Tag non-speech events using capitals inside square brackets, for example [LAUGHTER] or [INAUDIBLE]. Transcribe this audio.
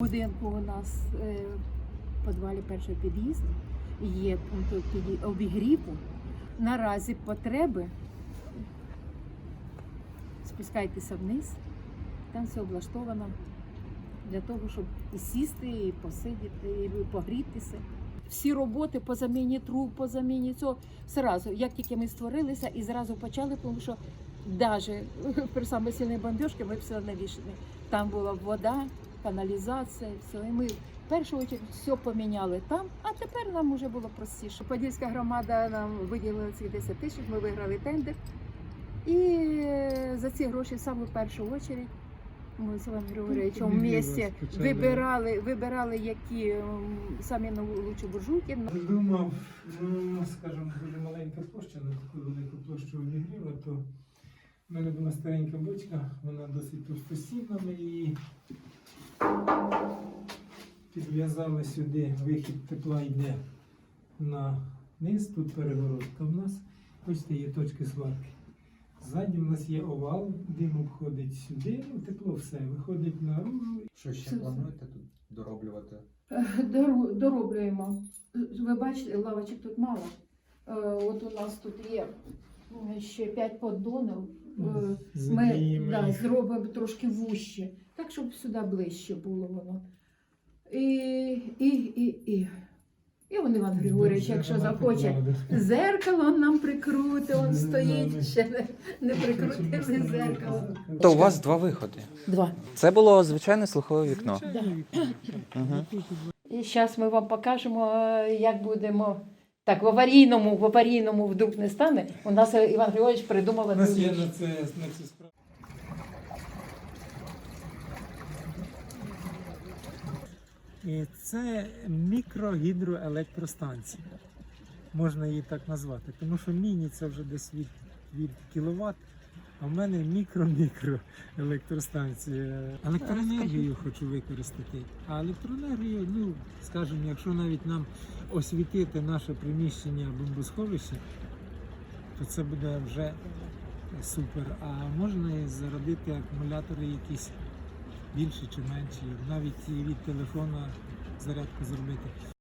Будинку у нас е, в підвалі перший під'їзд, є пункт обігріву. Наразі потреби спускайтеся вниз, там все облаштовано для того, щоб і сісти, і посидіти, і погрітися. Всі роботи по заміні труб, по заміні цього зразу, як тільки ми створилися і зразу почали, тому що навіть [LAUGHS] при саме сильній бомбіжці ми все навішені. Там була вода, каналізація, все. І ми в першу чергу все поміняли там, а тепер нам вже було простіше. Подільська громада нам виділила ці 10 тисяч, ми виграли тендер. І за ці гроші саме в першу чергу ми з Іваном Григорьовичем в місті вибирали, вибирали які самі найкращі буржуйки. Думав, ну, скажімо, дуже маленька площа на таку велику площу обігріва, то в мене була старенька бочка, вона досить товстосінна, ми її підв'язали сюди, вихід тепла йде на низ, тут перегородка в нас. Бачите, є точки сварки. Ззаді в нас є овал, дим обходить сюди, тепло все, виходить наружу. Що ще плануєте тут дороблювати? Дору- Дороблюємо. Ви бачите, лавочок тут мало. Е, От у нас тут є м, ще 5 поддонів. Е, Ми Задіємо да, їх. зробимо трошки вужче, так, щоб сюди ближче було воно. І, і, і, і. І он Іван Григорьович, якщо захоче, зеркало нам прикрути, он стоїть, ще не, не прикрутили зеркало. То у вас два виходи. Два. Це було звичайне слухове вікно. Угу. І зараз ми вам покажемо, як будемо. Так, в аварійному, в аварійному вдруг не стане. У нас е, Іван Григорьович придумав У нас є на це, на цю справу. І це мікрогідроелектростанція. Можна її так назвати, тому що міні це вже десь від, від кіловат, а в мене мікро-мікро електростанція. Електроенергію хочу використати. А електроенергію, ну скажімо, якщо навіть нам освітити наше приміщення бомбосховища, то це буде вже супер. А можна і заробити акумулятори якісь більші чи менші, навіть від телефона зарядку зробити.